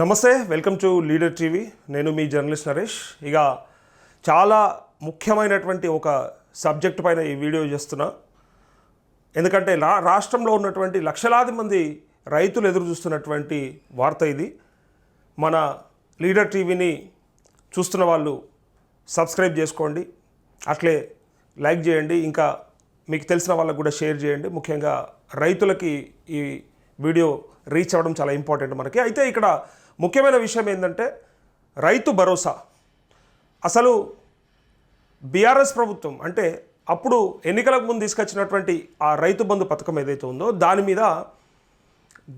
నమస్తే welcome to leader TV. నేను మీ journalist Naresh. ఇక చాలా ముఖ్యమైనటువంటి ఒక సబ్జెక్ట్ పైన ఈ వీడియో చేస్తున్నా. ఎందుకంటే రా రాష్ట్రంలో ఉన్నటువంటి లక్షలాది మంది రైతులు ఎదురు చూస్తున్నటువంటి వార్త ఇది. మన లీడర్ టీవీని చూస్తున్న వాళ్ళు సబ్స్క్రైబ్ చేసుకోండి. అట్లే లైక్ చేయండి. ఇంకా మీకు తెలిసిన వాళ్ళకు కూడా షేర్ చేయండి. ముఖ్యంగా రైతులకి ఈ వీడియో రీచ్ అవ్వడం చాలా ఇంపార్టెంట్ మనకి. అయితే ఇక్కడ ముఖ్యమైన విషయం ఏంటంటే రైతు భరోసా. అసలు బీఆర్ఎస్ ప్రభుత్వం అంటే అప్పుడు ఎన్నికలకు ముందు తీసుకొచ్చినటువంటి ఆ రైతు బంధు పథకం ఏదైతే ఉందో దాని మీద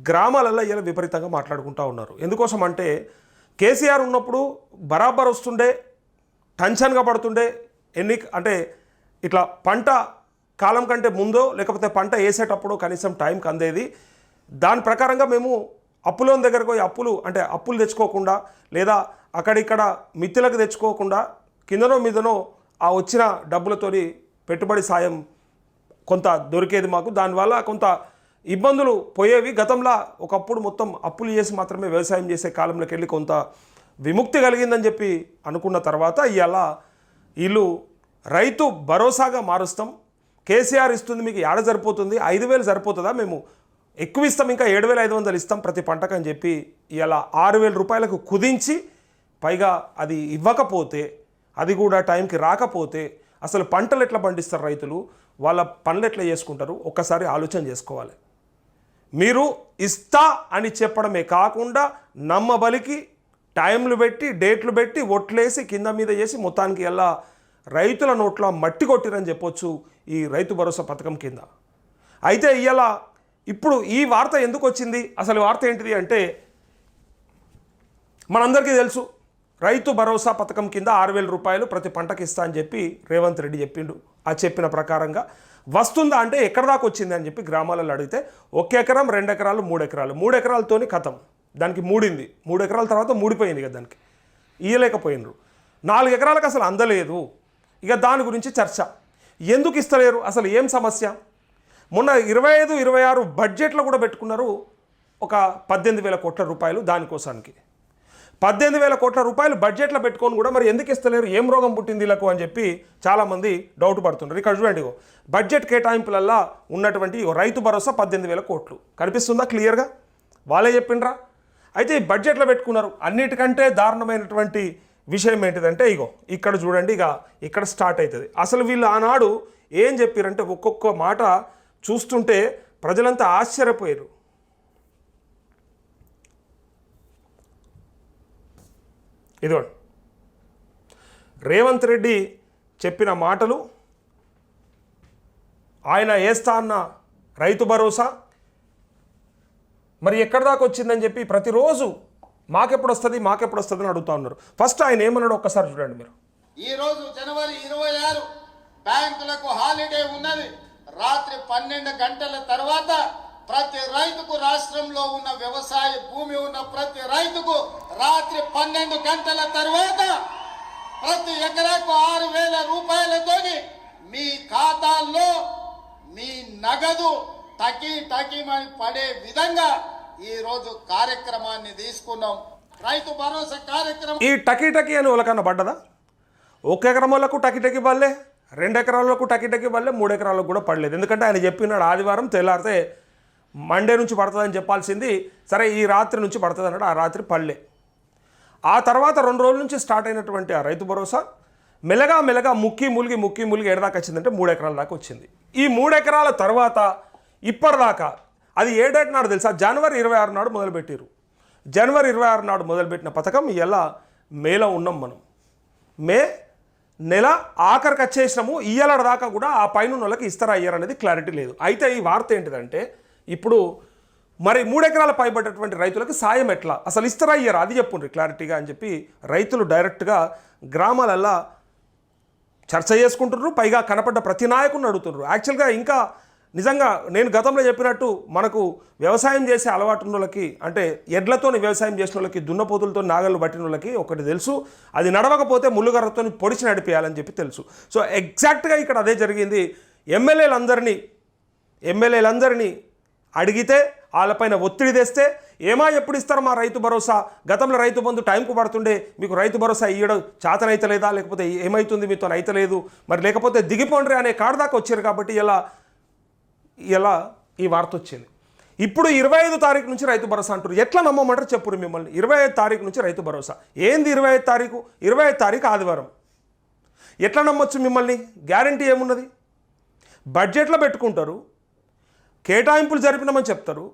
గ్రామాలలో ఇలా విపరీతంగా మాట్లాడుకుంటూ ఉన్నారు. ఎందుకోసం అంటే కేసీఆర్ ఉన్నప్పుడు బరాబర్ వస్తుండే టెన్షన్గా పడుతుండే ఎన్ని అంటే ఇట్లా పంట కాలం కంటే ముందో లేకపోతే పంట వేసేటప్పుడు కనీసం టైంకి అందేది. దాని ప్రకారంగా మేము అప్పులోని దగ్గరకు పోయి అప్పులు అంటే అప్పులు తెచ్చుకోకుండా లేదా అక్కడిక్కడ మిత్తులకు తెచ్చుకోకుండా కిందనో మీదనో ఆ వచ్చిన డబ్బులతోని పెట్టుబడి సాయం కొంత దొరికేది మాకు. దానివల్ల కొంత ఇబ్బందులు పోయేవి. గతంలో ఒకప్పుడు మొత్తం అప్పులు చేసి మాత్రమే వ్యవసాయం చేసే కాలంలోకి వెళ్ళి కొంత విముక్తి కలిగిందని చెప్పి అనుకున్న తర్వాత ఇవాళ వీళ్ళు రైతు భరోసాగా మారుస్తాం. కేసీఆర్ ఇస్తుంది మీకు ఏడ సరిపోతుంది? ఐదు వేలు సరిపోతుందా? మేము ఎక్కువ ఇస్తాం ఇంకా ఏడు వేల ఐదు వందలు ఇస్తాం ప్రతి పంటకు అని చెప్పి ఇలా ఆరు వేల రూపాయలకు కుదించి పైగా అది ఇవ్వకపోతే అది కూడా టైంకి రాకపోతే అసలు పంటలు ఎట్లా పండిస్తారు రైతులు? వాళ్ళ పనులు ఎట్లా చేసుకుంటారు? ఒక్కసారి ఆలోచన చేసుకోవాలి. మీరు ఇస్తా అని చెప్పడమే కాకుండా నమ్మబలికి టైంలు పెట్టి డేట్లు పెట్టి ఒట్లేసి కింద మీద చేసి మొత్తానికి ఎలా రైతుల నోట్లో మట్టి కొట్టిరని చెప్పొచ్చు ఈ రైతు భరోసా పథకం కింద. అయితే ఇవాళ ఇప్పుడు ఈ వార్త ఎందుకు వచ్చింది? అసలు వార్త ఏంటిది అంటే మనందరికీ తెలుసు రైతు భరోసా పథకం కింద ఆరు వేల రూపాయలు ప్రతి పంటకి ఇస్తా అని చెప్పి రేవంత్ రెడ్డి చెప్పిండు. ఆ చెప్పిన ప్రకారంగా వస్తుందా అంటే ఎక్కడ దాకా వచ్చింది అని చెప్పి గ్రామాలలో అడిగితే ఒక ఎకరం రెండు ఎకరాలు మూడు ఎకరాలు. మూడు ఎకరాలతోని కథం. దానికి మూడింది. మూడు ఎకరాల తర్వాత మూడిపోయింది కదా దానికి. ఇయ్యలేకపోయినరు నాలుగు ఎకరాలకు అసలు అందలేదు. ఇక దాని గురించి చర్చ. ఎందుకు ఇస్తలేరు? అసలు ఏం సమస్య? మొన్న ఇరవై ఐదు ఇరవై ఆరు బడ్జెట్లో కూడా పెట్టుకున్నారు ఒక పద్దెనిమిది వేల కోట్ల రూపాయలు దానికోసానికి. పద్దెనిమిది వేల కోట్ల రూపాయలు బడ్జెట్లో పెట్టుకొని కూడా మరి ఎందుకు ఇస్తలేరు? ఏం రోగం పుట్టింది వీళ్ళకు అని చెప్పి చాలామంది డౌట్ పడుతున్నారు. ఇక్కడ చూడండి బడ్జెట్ కేటాయింపులల్లా ఉన్నటువంటి రైతు భరోసా పద్దెనిమిది వేల కోట్లు. కనిపిస్తుందా క్లియర్గా? వాళ్ళే చెప్పిండ్రా? అయితే ఈ బడ్జెట్లో పెట్టుకున్నారు. అన్నిటికంటే దారుణమైనటువంటి విషయం ఏంటిదంటే ఇగో ఇక్కడ చూడండి ఇక ఇక్కడ స్టార్ట్ అవుతుంది. అసలు వీళ్ళు ఆనాడు ఏం చెప్పారంటే ఒక్కొక్క మాట చూస్తుంటే ప్రజలంతా ఆశ్చర్యపోయారు. ఇదిగోండి. రేవంత్ రెడ్డి చెప్పిన మాటలు ఆయన వేస్తా అన్న రైతు భరోసా? మరి ఎక్కడి దాకా వచ్చిందని చెప్పి ప్రతిరోజు మాకెప్పుడు వస్తుంది మాకెప్పుడు వస్తుంది అని అడుగుతా ఉన్నారు. ఫస్ట్ ఆయన ఏమన్నాడు ఒక్కసారి చూడండి మీరు. ఈ రోజు జనవరి ఇరవై ఆరు బ్యాంకులకు హాలిడే ఉన్నది. రాత్రి పన్నెండు గంటల తర్వాత ప్రతి రైతుకు రాష్ట్రంలో ఉన్న వ్యవసాయ భూమి ఉన్న ప్రతి రైతుకు రాత్రి పన్నెండు గంటల తర్వాత ప్రతి ఎకరాకు ఆరు వేల రూపాయలతోని మీ ఖాతాల్లో మీ నగదు టకీ టకీమని పడే విధంగా ఈరోజు కార్యక్రమాన్ని తీసుకున్నాం. రైతు భరోసా కార్యక్రమం ఈ టకీ టకీ అని వాళ్ళకన్నా పడ్డదా? ఒక ఎకరం వాళ్ళకు టకి టకీ పడలే. రెండు ఎకరాలకు టకి టకి పడలే మూడు ఎకరాలకు కూడా పడలేదు. ఎందుకంటే ఆయన చెప్పినాడు ఆదివారం తెల్లారితే మండే నుంచి పడుతుందని చెప్పాల్సింది సరే ఈ రాత్రి నుంచి పడుతుంది అన్నాడు ఆ రాత్రి పడలే. ఆ తర్వాత రెండు రోజుల నుంచి స్టార్ట్ అయినటువంటి ఆ రైతు భరోసా మెలగా మెలగా ముక్కి ములిగి ముక్కి ములిగి ఎడదాకా వచ్చిందంటే మూడు ఎకరాల దాకా వచ్చింది. ఈ మూడు ఎకరాల తర్వాత ఇప్పటిదాకా అది ఏ డేట్ నాడు తెలుసా? జనవరి ఇరవై ఆరు నాడు మొదలుపెట్టారు జనవరి ఇరవై ఆరు నాడు మొదలుపెట్టిన పథకం ఇలా మేలో ఉన్నాం మనం. మే నెల ఆఖరికి వచ్చేసినాము ఇయ్యాల దాకా కూడా ఆ పైన వాళ్ళకి ఇస్తారా అయ్యారు అనేది క్లారిటీ లేదు. అయితే ఈ వార్త ఏంటిదంటే ఇప్పుడు మరి మూడెకరాల పైబడ్డటువంటి రైతులకు సాయం ఎట్లా? అసలు ఇస్తారా అయ్యారా అది చెప్పుండ్రి క్లారిటీగా అని చెప్పి రైతులు డైరెక్ట్గా గ్రామాలల్లా చర్చ చేసుకుంటున్నారు పైగా కనపడ్డ ప్రతి నాయకుడిని అడుగుతున్నారు యాక్చువల్గా ఇంకా నిజంగా నేను గతంలో చెప్పినట్టు మనకు వ్యవసాయం చేసే అలవాటు ఉన్న వాళ్ళకి అంటే ఎడ్లతో వ్యవసాయం చేసిన వాళ్ళకి దున్నపోతులతో నాగళ్ళు పట్టిన వాళ్ళకి ఒకటి తెలుసు. అది నడవకపోతే ముళ్ళుగర్రతో పొడిచి నడిపేయాలని చెప్పి తెలుసు. సో ఎగ్జాక్ట్గా ఇక్కడ అదే జరిగింది. ఎమ్మెల్యేలందరినీ ఎమ్మెల్యేలందరినీ అడిగితే వాళ్ళపైన ఒత్తిడి తెస్తే ఏమా ఎప్పుడు ఇస్తారు మా రైతు భరోసా? గతంలో రైతు బంధు టైంకు పడుతుండే మీకు రైతు భరోసా ఇవ్వడం చాతనైతలేదా? లేకపోతే ఏమవుతుంది మీతో అయితలేదు మరి లేకపోతే దిగిపోండ్రి అనే కాడ దాకా వచ్చారు కాబట్టి ఇలా ఇలా ఈ వార్త వచ్చింది? ఇప్పుడు ఇరవై ఐదు తారీఖు నుంచి రైతు భరోసా అంటారు ఎట్లా నమ్మమంటారు చెప్పురు మిమ్మల్ని? ఇరవై ఐదు తారీఖు నుంచి రైతు భరోసా. ఏంది ఇరవై ఐదు తారీఖు? ఇరవై ఐదు తారీఖు ఆదివారం. ఎట్లా నమ్మొచ్చు మిమ్మల్ని? గ్యారంటీ ఏమున్నది? బడ్జెట్లో పెట్టుకుంటారు. కేటాయింపులు జరిపినామని చెప్తారు.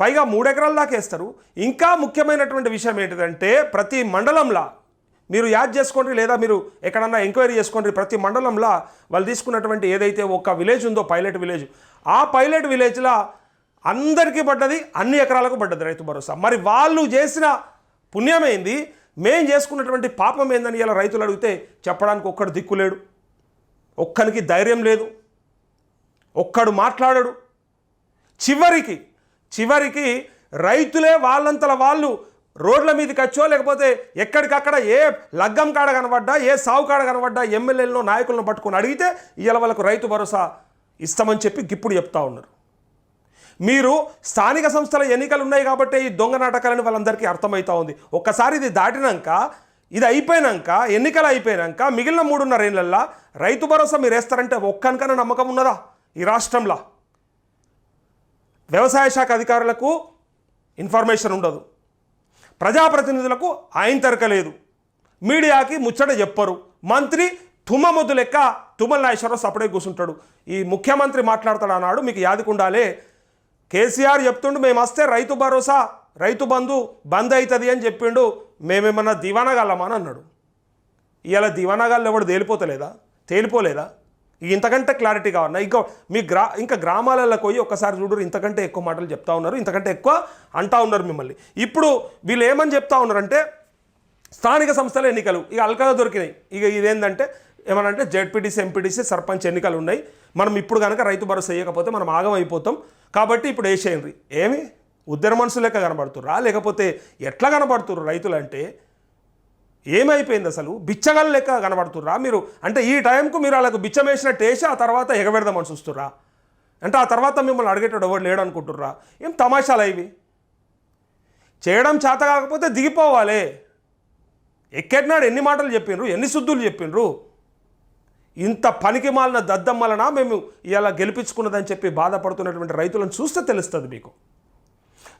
పైగా మూడెకరాల దాకా వేస్తారు. ఇంకా ముఖ్యమైనటువంటి విషయం ఏంటిదంటే ప్రతి మండలంలో మీరు యాడ్ చేసుకోండి లేదా మీరు ఎక్కడన్నా ఎంక్వైరీ చేసుకోండి. ప్రతి మండలంలో వాళ్ళు తీసుకున్నటువంటి ఏదైతే ఒక విలేజ్ ఉందో పైలట్ విలేజ్ ఆ పైలట్ విలేజ్లో అందరికీ పడ్డది అన్ని ఎకరాలకు పడ్డది రైతు భరోసా. మరి వాళ్ళు చేసిన పుణ్యమైంది మేం చేసుకున్నటువంటి పాపం ఏందని ఇలా రైతులు అడిగితే చెప్పడానికి ఒక్కడు దిక్కులేడు ఒక్కనికి ధైర్యం లేదు. ఒక్కడు మాట్లాడడు. చివరికి చివరికి రైతులే వాళ్ళంతల వాళ్ళు రోడ్ల మీదకి వచ్చో లేకపోతే ఎక్కడికక్కడ ఏ లగ్గం కాడ కనబడ్డా ఏ సావు కాడ కనబడ్డా ఎమ్మెల్యేలను నాయకులను పట్టుకొని అడిగితే ఇవాళ వాళ్ళకు రైతు భరోసా ఇస్తామని చెప్పి గిప్పుడు చెప్తా ఉన్నారు. మీరు స్థానిక సంస్థల ఎన్నికలు ఉన్నాయి కాబట్టి ఈ దొంగ నాటకాలని వాళ్ళందరికీ అర్థమవుతా ఉంది. ఒక్కసారి ఇది దాటినాక ఇది అయిపోయినాక ఎన్నికలు అయిపోయినాక మిగిలిన మూడున్నర ఏళ్ళల్లో రైతు భరోసా మీరు వేస్తారంటే ఒక్కనికన్నా నమ్మకం ఉన్నదా ఈ రాష్ట్రంలో? వ్యవసాయ శాఖ అధికారులకు ఇన్ఫర్మేషన్ ఉండదు. ప్రజాప్రతినిధులకు ఆయన తరకలేదు మీడియాకి ముచ్చట చెప్పరు. మంత్రి తుమ్మ మొద్దు లెక్క తుమ్మల నాగేశ్వరరావు సపడే కూర్చుంటాడు. ఈ ముఖ్యమంత్రి మాట్లాడతాడు అన్నాడు మీకు యాదికుండాలే కేసీఆర్ చెప్తుండు మేము వస్తే రైతు భరోసా రైతు బంధు బంద్ అవుతుంది అని చెప్పిండు. మేమేమన్నా దివానగలమా అని అన్నాడు. ఇలా దివానాగాళ్ళు ఎవడు తేలిపోతలేదా? తేలిపోలేదా? ఇంతకంటే క్లారిటీ కావాలన్నా ఇంకా మీ గ్రా ఇంకా గ్రామాలలో పోయి ఒక్కసారి చూడరు ఇంతకంటే ఎక్కువ మాటలు చెప్తా ఉన్నారు ఇంతకంటే ఎక్కువ అంటా ఉన్నారు మిమ్మల్ని. ఇప్పుడు వీళ్ళు ఏమని చెప్తా ఉన్నారంటే స్థానిక సంస్థల ఎన్నికలు ఇక అల్కగా దొరికినాయి. ఇక ఇదేంటంటే ఏమనంటే జెడ్పీటీసీ ఎంపీటీసీ సర్పంచ్ ఎన్నికలు ఉన్నాయి. మనం ఇప్పుడు కనుక రైతు భరోసా వేయకపోతే మనం ఆగం అయిపోతాం. కాబట్టి ఇప్పుడు వేసేయండి ఏమి? ఉద్దర మనుషులు లెక్క కనబడుతుర్రా? లేకపోతే ఎట్లా కనబడుతుర్రు రైతులు అంటే ఏమైపోయింది అసలు? బిచ్చగల లెక్క కనబడుతుర్రా మీరు? అంటే ఈ టైంకు మీరు వాళ్ళకు బిచ్చం వేసినట్టు వేసి ఆ తర్వాత ఎగబెడదామని చూస్తుర్రా? అంటే ఆ తర్వాత మిమ్మల్ని అడిగేటోడు ఎవరు లేడు అనుకుంటుర్రా ఏం తమాషాలు ఇవి? చేయడం చేత కాకపోతే దిగిపోవాలి. ఎక్కెట్నాడు ఎన్ని మాటలు చెప్పిండ్రు? ఎన్ని శుద్ధులు చెప్పిండ్రు? ఇంత పనికి మాలిన వలన మేము ఇలా గెలిపించుకున్నదని చెప్పి బాధపడుతున్నటువంటి రైతులను చూస్తే తెలుస్తుంది మీకు.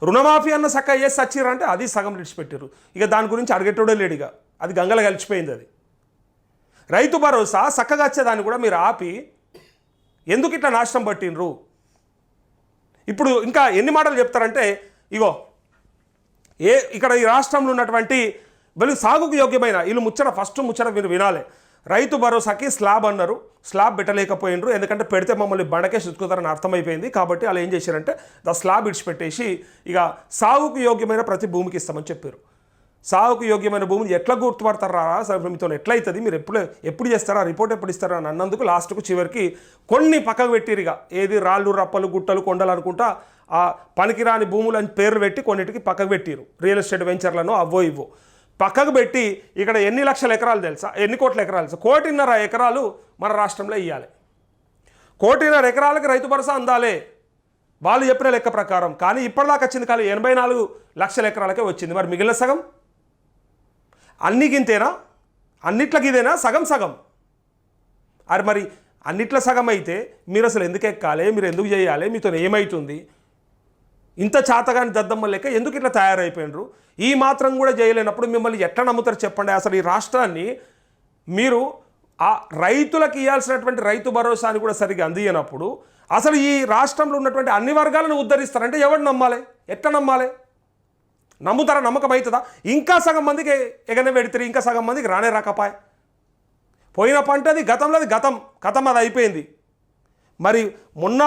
రుణమాఫీ అన్న సక్క ఏ సచ్చిరంటే అది సగం విడిచిపెట్టారు ఇక దాని గురించి అడిగేటోడే లేడు ఇక. అది గంగల కలిసిపోయింది అది. రైతు భరోసా చక్కగా వచ్చేదాన్ని కూడా మీరు ఆపి ఎందుకు ఇట్లా నాశనం పట్టినరు ఇప్పుడు ఇంకా ఎన్ని మాటలు చెప్తారంటే ఇగో ఏ ఇక్కడ ఈ రాష్ట్రంలో ఉన్నటువంటి వీళ్ళు సాగుకు యోగ్యమైన వీళ్ళు ముచ్చట ఫస్ట్ ముచ్చట మీరు వినాలి. రైతు భరోసాకి స్లాబ్ అన్నారు. స్లాబ్ పెట్టలేకపోయినరు ఎందుకంటే పెడితే మమ్మల్ని బండకే చుట్టుకుతారని అర్థమైపోయింది. కాబట్టి వాళ్ళు ఏం చేశారంటే ద స్లాబ్ ఇడిచిపెట్టేసి ఇక సాగుకు యోగ్యమైన ప్రతి భూమికి ఇస్తామని చెప్పారు. సాగుకు యోగ్యమైన భూమిని ఎట్లా గుర్తుపడతారా? అసలు మీతో ఎట్లయితుంది? మీరు ఎప్పుడు ఎప్పుడు చేస్తారా? రిపోర్ట్ ఎప్పుడు ఇస్తారా? అని అన్నందుకు లాస్ట్కు చివరికి కొన్ని పక్కకు పెట్టిరిగా ఇక. ఏది రాళ్ళు రప్పలు గుట్టలు కొండలు అనుకుంటా ఆ పనికిరాని భూములని పేర్లు పెట్టి కొన్నిటికి పక్కకు పెట్టిరు రియల్ ఎస్టేట్ వెంచర్లను అవో ఇవ్వో. పక్కకు పెట్టి ఇక్కడ ఎన్ని లక్షల ఎకరాలు తెలుసా? ఎన్ని కోట్ల ఎకరాలు తెలుసా? కోటిన్నర ఎకరాలు మన రాష్ట్రంలో ఇవ్వాలి కోటిన్నర ఎకరాలకి రైతు భరోసా అందాలే. వాళ్ళు చెప్పిన లెక్క ప్రకారం. కానీ ఇప్పటిదాకా వచ్చింది కానీ ఎనభై నాలుగు లక్షల ఎకరాలకే వచ్చింది. మరి మిగిలిన సగం? అన్నికింతేనా అన్నిట్లకి ఇదేనా సగం సగం. అరే మరి అన్నిట్ల సగం అయితే మీరు అసలు ఎందుకు ఎక్కాలి మీరు ఎందుకు చేయాలి? మీతో ఏమవుతుంది ఇంత చాతగాని దద్దమ్మ లెక్క ఎందుకు ఇట్లా తయారైపోయినరు? ఈ మాత్రం కూడా చేయలేనప్పుడు మిమ్మల్ని ఎట్లా నమ్ముతారు చెప్పండి? అసలు ఈ రాష్ట్రాన్ని మీరు ఆ రైతులకు ఇవ్వాల్సినటువంటి రైతు భరోసాని కూడా సరిగ్గా అందియనప్పుడు అసలు ఈ రాష్ట్రంలో ఉన్నటువంటి అన్ని వర్గాలను ఉద్ధరిస్తారంటే ఎవరు నమ్మాలి? ఎట్లా నమ్మాలి? నమ్ముతారా? నమ్మకం అవుతుందా? ఇంకా సగం మందికి ఎగనే పెడితే ఇంకా సగం మందికి రానే రాకపాయ్. పోయిన పంట అది గతంలో అది గతం గతం అది అయిపోయింది. మరి మొన్న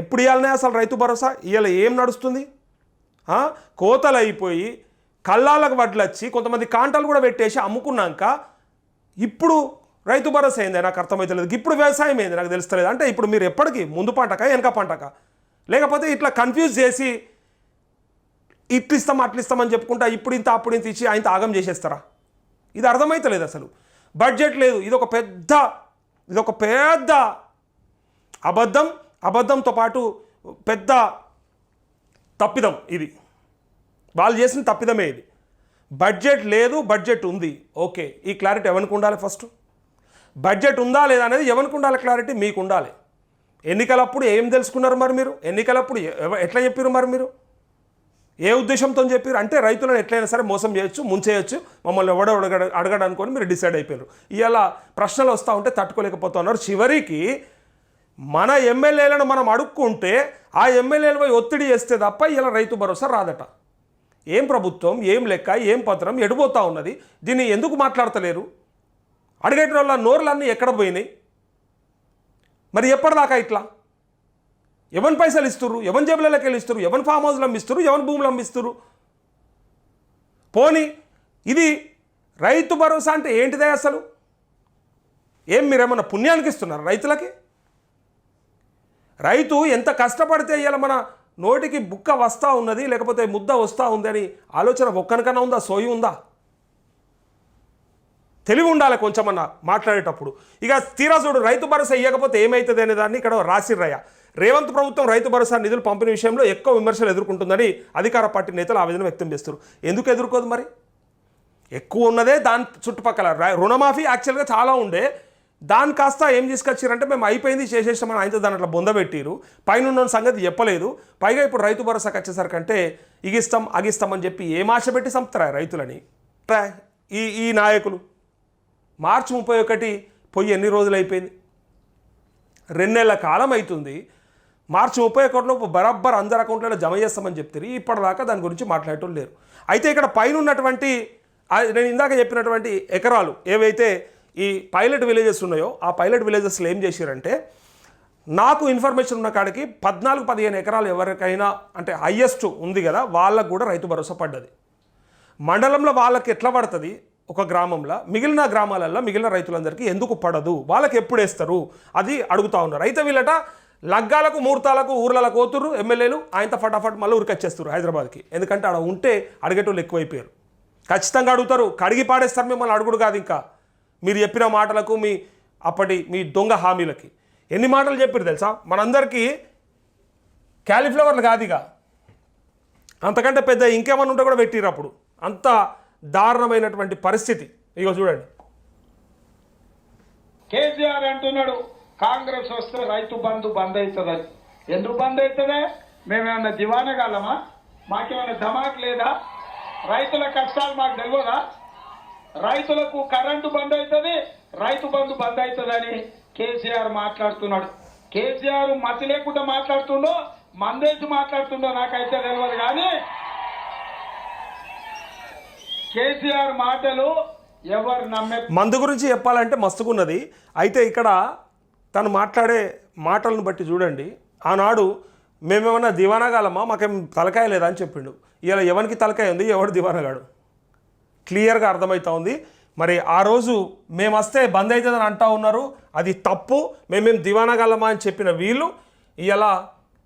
ఎప్పుడు ఇవ్వాలనే అసలు రైతు భరోసా? ఇవాళ ఏం నడుస్తుంది? కోతలు అయిపోయి కళ్ళాలకు వడ్లు వచ్చి కొంతమంది కాంటాలు కూడా పెట్టేసి అమ్ముకున్నాక ఇప్పుడు రైతు భరోసా అయింది నాకు అర్థమవుతలేదు ఇప్పుడు వ్యవసాయం అయింది నాకు తెలుస్తలేదు. అంటే ఇప్పుడు మీరు ఎప్పటికీ ముందు పంటక వెనక పంటక? లేకపోతే ఇట్లా కన్ఫ్యూజ్ చేసి ఇట్లు ఇస్తాం ఇస్తామని చెప్పుకుంటా ఇప్పుడు ఇంత అప్పుడు ఇంత ఇచ్చి ఆయన ఆగం చేసేస్తారా? ఇది అర్థమైతలేదు అసలు. బడ్జెట్ లేదు. ఇది ఒక పెద్ద ఇది ఒక పెద్ద అబద్ధం. అబద్ధంతో పాటు పెద్ద తప్పిదం ఇది. వాళ్ళు చేసిన తప్పిదమే ఇది. బడ్జెట్ లేదు బడ్జెట్ ఉంది. ఓకే ఈ క్లారిటీ ఎవరికి ఉండాలి ఫస్ట్? బడ్జెట్ ఉందా లేదా అనేది ఎవరికి ఉండాలి క్లారిటీ? మీకు ఉండాలి. ఎన్నికలప్పుడు ఏం తెలుసుకున్నారు మరి మీరు? ఎన్నికలప్పుడు ఎట్లా చెప్పారు మరి మీరు? ఏ ఉద్దేశంతో చెప్పారు అంటే రైతులను ఎట్లయినా సరే మోసం చేయొచ్చు ముంచేయచ్చు. మమ్మల్ని ఎవడో అడగడ అడగడానికి మీరు డిసైడ్ అయిపోయారు ఇలా ప్రశ్నలు వస్తూ ఉంటే తట్టుకోలేకపోతున్నారు. చివరికి మన ఎమ్మెల్యేలను మనం అడుక్కుంటే ఆ ఎమ్మెల్యేలపై ఒత్తిడి చేస్తే తప్ప ఇలా రైతు భరోసా రాదట. ఏం ప్రభుత్వం ఏం లెక్క ఏం పత్రం ఎడిపోతూ ఉన్నది? దీన్ని ఎందుకు మాట్లాడతలేరు? అడిగేట వాళ్ళ నోర్లన్నీ ఎక్కడ పోయినాయి? మరి ఎప్పటిదాకా ఇట్లా? ఎవరి పైసలు ఇస్తురు ఎవరి జేబులకి వెళ్ళి ఇస్తారు ఎవరి ఫామ్ హౌస్లు అమ్మిస్తారు ఎవరి భూములు అమ్మిస్తారు పోని ఇది రైతు భరోసా అంటే ఏంటిదే అసలు? ఏం మీరేమన్నా పుణ్యానికి ఇస్తున్నారు రైతులకి? రైతు ఎంత కష్టపడితే ఇవాళ మన నోటికి బుక్క వస్తూ ఉన్నది లేకపోతే ముద్ద వస్తూ ఉంది అని ఆలోచన ఒక్కనికన్నా ఉందా? సోయి ఉందా? తెలివి ఉండాలి కొంచెమన్నా మాట్లాడేటప్పుడు. ఇక తీరా చూడు రైతు భరోసా ఇవ్వకపోతే ఏమవుతుంది అనే దాన్ని ఇక్కడ రాసిర్రయ్య. రేవంత్ ప్రభుత్వం రైతు భరోసా నిధులు పంపిణీ విషయంలో ఎక్కువ విమర్శలు ఎదుర్కొంటుందని అధికార పార్టీ నేతలు ఆవేదన వ్యక్తం చేస్తారు ఎందుకు ఎదుర్కోదు మరి? ఎక్కువ ఉన్నదే దాని చుట్టుపక్కల. రుణమాఫీ యాక్చువల్గా చాలా ఉండే. దాని కాస్త ఏం తీసుకొచ్చారంటే మేము అయిపోయింది చేసేసామని ఆయనతో దాని అట్లా బొందబెట్టిరు పైన సంగతి చెప్పలేదు. పైగా ఇప్పుడు రైతు భరోసాకి వచ్చేసరికంటే ఇగిస్తాం అగిస్తాం అని చెప్పి ఏం ఆశ పెట్టి చంపుతారా రైతులని? ఈ ఈ నాయకులు. మార్చి ముప్పై ఒకటి పొయ్యి ఎన్ని రోజులు అయిపోయింది? రెండేళ్ళ కాలం అవుతుంది. మార్చి ముప్పై ఒకటిలోపు బరాబర్ అందరి అకౌంట్లలో జమ చేస్తామని చెప్తారు. ఇప్పటిదాకా దాని గురించి మాట్లాడటం లేరు. అయితే ఇక్కడ పైన ఉన్నటువంటి నేను ఇందాక చెప్పినటువంటి ఎకరాలు ఏవైతే ఈ పైలట్ విలేజెస్ ఉన్నాయో ఆ పైలట్ విలేజెస్లో ఏం చేశారంటే నాకు ఇన్ఫర్మేషన్ ఉన్న కాడికి పద్నాలుగు పదిహేను ఎకరాలు ఎవరికైనా అంటే హయ్యెస్ట్ ఉంది కదా వాళ్ళకు కూడా రైతు భరోసా పడ్డది. మండలంలో వాళ్ళకి ఎట్లా పడుతుంది? ఒక గ్రామంలో మిగిలిన గ్రామాలలో మిగిలిన రైతులందరికీ ఎందుకు పడదు? వాళ్ళకి ఎప్పుడు వేస్తారు? అది అడుగుతా ఉన్నారు. అయితే వీళ్ళట లగ్గాలకు ముహూర్తాలకు ఊర్లకు పోతుర్రు ఎమ్మెల్యేలు. ఆయనతో ఫటాఫట్ మళ్ళీ ఉరికొచ్చేస్తారు హైదరాబాద్కి. ఎందుకంటే ఆడ ఉంటే అడిగేటోళ్ళు ఎక్కువైపోయారు. ఖచ్చితంగా అడుగుతారు. కడిగి పాడేస్తారు మిమ్మల్ని అడుగుడు కాదు ఇంకా. మీరు చెప్పిన మాటలకు మీ అప్పటి మీ దొంగ హామీలకి. ఎన్ని మాటలు చెప్పారు తెలుసా? మనందరికీ క్యాలీఫ్లవర్లు కాదు ఇక అంతకంటే పెద్ద ఇంకేమన్నా ఉంటే కూడా పెట్టిరు అప్పుడు. అంత దారుణమైనటువంటి పరిస్థితి. ఇగో చూడండి. కేసీఆర్ అంటున్నాడు కాంగ్రెస్ వస్తే రైతు బంధు బంద్ అవుతుంది. ఎందుకు బంద్ అవుతుంది? మేమేమన్నా దివానగాలమా మాకేమైనా ధమాక్ లేదా? రైతుల కష్టాలు మాకు తెలియదా? రైతులకు కరెంటు బంద్ అవుతుంది రైతు బంధు బంద్ అవుతుందని కేసీఆర్ మాట్లాడుతున్నాడు. కేసీఆర్ మతి లేకుండా మాట్లాడుతుండో మందేసి మాట్లాడుతుండో నాకైతే తెలియదు కానీ కేసీఆర్ మాటలు ఎవరు నమ్మే మందు గురించి చెప్పాలంటే మస్తుకున్నది అయితే ఇక్కడ తను మాట్లాడే మాటలను బట్టి చూడండి ఆనాడు మేమేమన్నా దివానాగాలమా మాకేం తలకాయ లేదా అని చెప్పిండు. ఇలా ఎవరికి తలకాయ ఉంది? ఎవడు దివానగాడు క్లియర్గా అర్థమవుతా ఉంది. మరి ఆ రోజు మేము వస్తే బంద్ అవుతుందని అంటా ఉన్నారు. అది తప్పు. మేమేం దివానగలమా అని చెప్పిన వీళ్ళు ఇలా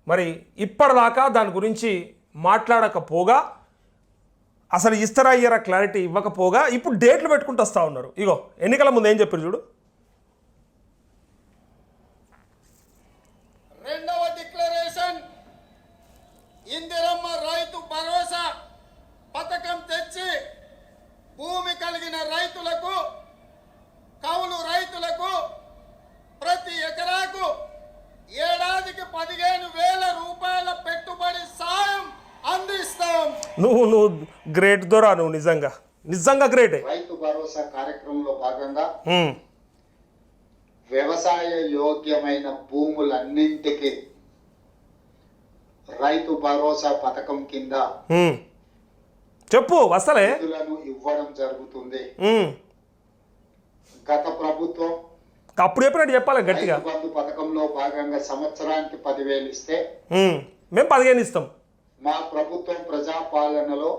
మరి ఇప్పటిదాకా దాని గురించి మాట్లాడకపోగా అసలు ఇస్తారా ఇయ్యరా క్లారిటీ ఇవ్వకపోగా ఇప్పుడు డేట్లు పెట్టుకుంటూ వస్తూ ఉన్నారు. ఇగో ఎన్నికల ముందు ఏం చెప్పారు చూడు రెండవ డిక్లరేషన్ ఇందిరమ్మ రైతు భరోసా పథకం తెచ్చి భూమి కలిగిన రైతులకు కౌలు రైతులకు ప్రతి ఎకరాకు ఏడాదికి పదిహేను వేల రూపాయల పెట్టుబడి సాయం అందిస్తాం నువ్వు నువ్వు గ్రేట్ దొరా నువ్వు నిజంగా. నిజంగా గ్రేటే రైతు భరోసా కార్యక్రమంలో భాగంగా వ్యవసాయ యోగ్యమైన భూములన్నింటికి రైతు భరోసా పథకం కింద. చెప్పు నిధులను ఇవ్వడం జరుగుతుంది. గత ప్రభుత్వం అప్పుడు చెప్పినట్టు చెప్పాలి గట్టిగా. బంధు పథకంలో భాగంగా సంవత్సరానికి పదివేలు ఇస్తే. మేము పదిహేను ఇస్తాం. మా ప్రభుత్వం ప్రజాపాలనలో.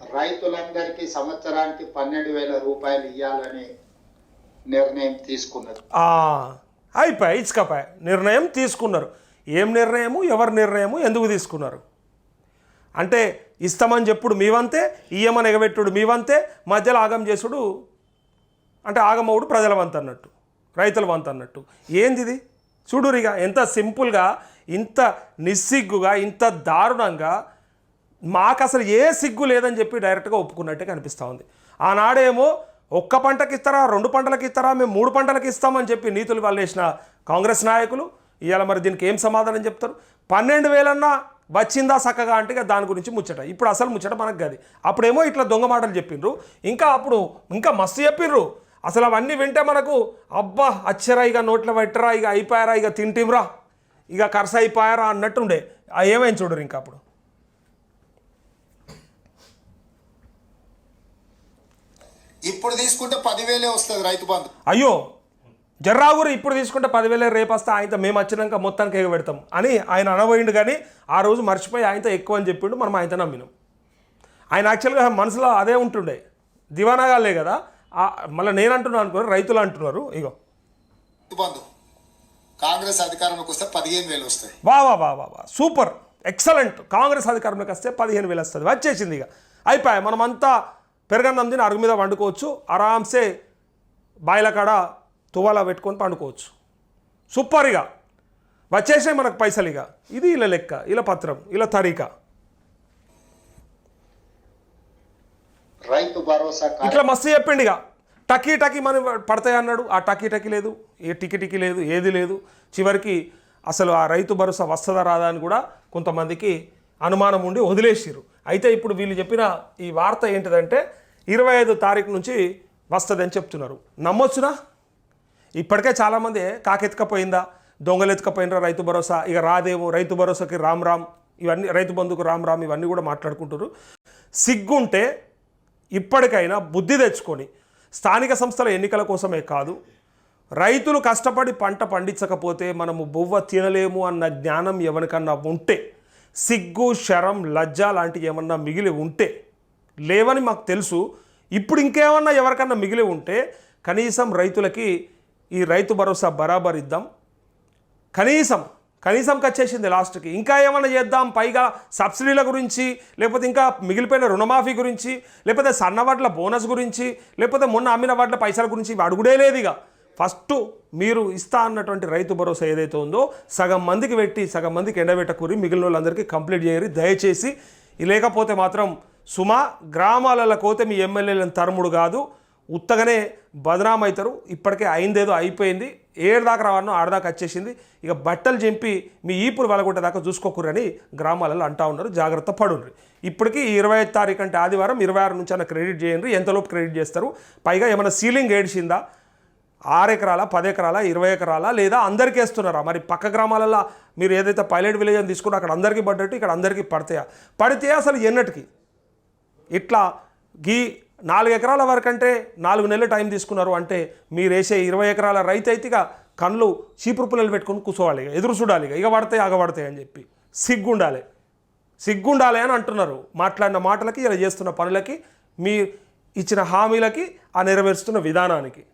రైతులందరికీ సంవత్సరానికి పన్నెండు వేల రూపాయలు ఇవ్వాలని నిర్ణయం తీసుకున్నది ఆ, అయిపోయి ఇచ్చుకపాయ నిర్ణయం తీసుకున్నారు. ఏం నిర్ణయము? ఎవరి నిర్ణయము? ఎందుకు తీసుకున్నారు? అంటే ఇస్తామని చెప్పుడు మీవంతే ఇయ్యమని ఎగబెట్టుడు మీవంతే మధ్యలో ఆగం చేసుడు అంటే ఆగమవుడు ప్రజల వంత అన్నట్టు రైతుల వంత అన్నట్టు. ఏంది ఇది చూడురిగా ఎంత సింపుల్గా ఇంత నిస్సిగ్గుగా ఇంత దారుణంగా మాకు అసలు ఏ సిగ్గు లేదని చెప్పి డైరెక్ట్గా ఒప్పుకున్నట్టే కనిపిస్తూ ఉంది. ఆనాడేమో ఒక్క పంటకి ఇస్తారా రెండు పంటలకు ఇస్తారా మేము మూడు పంటలకు ఇస్తామని చెప్పి నీతులు వల్లేసిన కాంగ్రెస్ నాయకులు ఇవాళ మరి దీనికి ఏం సమాధానం చెప్తారు? పన్నెండు వేలన్నా వచ్చిందా చక్కగా అంటే ఇక దాని గురించి ముచ్చట. ఇప్పుడు అసలు ముచ్చట మనకు గది అప్పుడేమో ఇట్లా దొంగ మాటలు చెప్పిండ్రు. ఇంకా అప్పుడు ఇంకా మస్తు చెప్పిండ్రు అసలు అవన్నీ వింటే మనకు అబ్బా అచ్చరా ఇక నోట్లో పెట్టరా ఇక అయిపోయారా ఇక తింటిమ్రా ఇక ఖర్చు అయిపోయారా అన్నట్టుండే ఏమైంది చూడరు ఇంకా అప్పుడు? ఇప్పుడు తీసుకుంటే పదివేలే వస్తుంది రైతు బంధు. అయ్యో జర్రాగురు ఇప్పుడు తీసుకుంటే పదివేలే రేపు వస్తే ఆయనతో మేము వచ్చినాక మొత్తానికి ఎగబెడతాం అని ఆయన అనబోయిండు కానీ ఆ రోజు మర్చిపోయి ఆయనతో ఎక్కువ అని చెప్పిండు మనం ఆయనతో నమ్మినాం. ఆయన యాక్చువల్గా మనసులో అదే ఉంటుండే. దివానాగాలే కదా? మళ్ళీ నేను అంటున్నాను అనుకున్నారు రైతులు అంటున్నారు. ఇగో. బంధు. కాంగ్రెస్ అధికారంలోకి వస్తే పదిహేను వేలు వస్తాయి. వా వా వా వా సూపర్. ఎక్సలెంట్. కాంగ్రెస్ అధికారంలోకి వస్తే పదిహేను వేలు వస్తుంది. వచ్చేసింది ఇక. అయిపోయాయి మనమంతా పెరగన్నం తిని అరుగు మీద వండుకోవచ్చు ఆరామ్సే బాయిల కాడ తువాల పెట్టుకొని పండుకోవచ్చు. సూపర్ ఇక. వచ్చేసాయి మనకు పైసలు ఇక. ఇది ఇలా లెక్క ఇలా పత్రం ఇలా తరీక. రైతు భరోసా ఇట్లా మస్తు చెప్పిండు ఇక. టకీ టకీ మనం పడతాయి అన్నాడు. ఆ టకీ టకీ లేదు ఏ టికి టికి లేదు ఏది లేదు. చివరికి అసలు ఆ రైతు భరోసా వస్తుందా రాదా అని కూడా కొంతమందికి అనుమానం ఉండి వదిలేసిరు అయితే ఇప్పుడు వీళ్ళు చెప్పిన ఈ వార్త ఏంటిదంటే ఇరవై ఐదు తారీఖు నుంచి వస్తుంది అని చెప్తున్నారు. నమ్మొచ్చునా? ఇప్పటికే చాలామంది కాకెత్తుకపోయిందా? దొంగలెత్తుకపోయినరా రైతు భరోసా? ఇక రాదేమో రైతు భరోసాకి రామ్ రామ్. ఇవన్నీ రైతు బంధుకు రామ్ రామ్ ఇవన్నీ కూడా మాట్లాడుకుంటారు సిగ్గుంటే ఇప్పటికైనా బుద్ధి తెచ్చుకొని స్థానిక సంస్థల ఎన్నికల కోసమే కాదు రైతులు కష్టపడి పంట పండించకపోతే మనము బొవ్వ తినలేము అన్న జ్ఞానం ఎవరికన్నా ఉంటే సిగ్గు శరం లజ్జ లాంటివి ఏమన్నా మిగిలి ఉంటే లేవని మాకు తెలుసు. ఇప్పుడు ఇంకేమన్నా ఎవరికన్నా మిగిలి ఉంటే కనీసం రైతులకి ఈ రైతు భరోసా బరాబర్ ఇద్దాం కనీసం కనీసం వచ్చేసింది లాస్ట్కి. ఇంకా ఏమైనా చేద్దాం? పైగా సబ్సిడీల గురించి లేకపోతే ఇంకా మిగిలిపోయిన రుణమాఫీ గురించి లేకపోతే సన్న బోనస్ గురించి లేకపోతే మొన్న అమ్మిన వాట్ల పైసల గురించి ఇవి అడుగుడే లేదు ఇక ఫస్ట్ మీరు ఇస్తా అన్నటువంటి రైతు భరోసా ఏదైతే ఉందో సగం మందికి పెట్టి సగం మందికి ఎండబెట్టకూరి మిగిలిన వాళ్ళందరికీ కంప్లీట్ చేయరు దయచేసి. లేకపోతే మాత్రం సుమా గ్రామాలలో కోతే మీ ఎమ్మెల్యేలను తరుముడు కాదు. ఉత్తగానే బదనామవుతారు ఇప్పటికే అయిందేదో అయిపోయింది. ఏడు దాకా రావాలనో ఆడదాకా వచ్చేసింది. ఇక బట్టలు చింపి మీ ఈపులు వెలగొట్టే దాకా చూసుకోకూరని గ్రామాలలో అంటా ఉన్నారు. జాగ్రత్త పడుండ్రి. ఇప్పటికీ ఇరవై ఐదు తారీఖు అంటే ఆదివారం ఇరవై ఆరు నుంచి అన్న క్రెడిట్ చేయండి ఎంతలోపు క్రెడిట్ చేస్తారు? పైగా ఏమైనా సీలింగ్ ఏడిచిందా? ఆరు ఎకరాల పది ఎకరాల ఇరవై ఎకరాల లేదా అందరికీ వేస్తున్నారా? మరి పక్క గ్రామాలలో మీరు ఏదైతే పైలట్ విలేజ్ అని తీసుకుంటే అక్కడ అందరికీ పడ్డట్టు ఇక్కడ అందరికీ పడతాయా? పడితే అసలు ఎన్నటికి? ఇట్లా గీ నాలుగు ఎకరాల వరకంటే నాలుగు నెలలు టైం తీసుకున్నారు అంటే మీరు వేసే ఇరవై ఎకరాల రైతు అయితే ఇక కళ్ళు చీపురు పుల్లలు పెట్టుకుని కూర్చోవాలి ఇక. ఎదురు చూడాలి ఇక. ఇక పడతాయి ఆగబడతాయి అని చెప్పి. సిగ్గుండాలి. సిగ్గుండాలి అని అంటున్నారు. మాట్లాడిన మాటలకి ఇలా చేస్తున్న పనులకి మీ ఇచ్చిన హామీలకి ఆ నెరవేరుస్తున్న విధానానికి.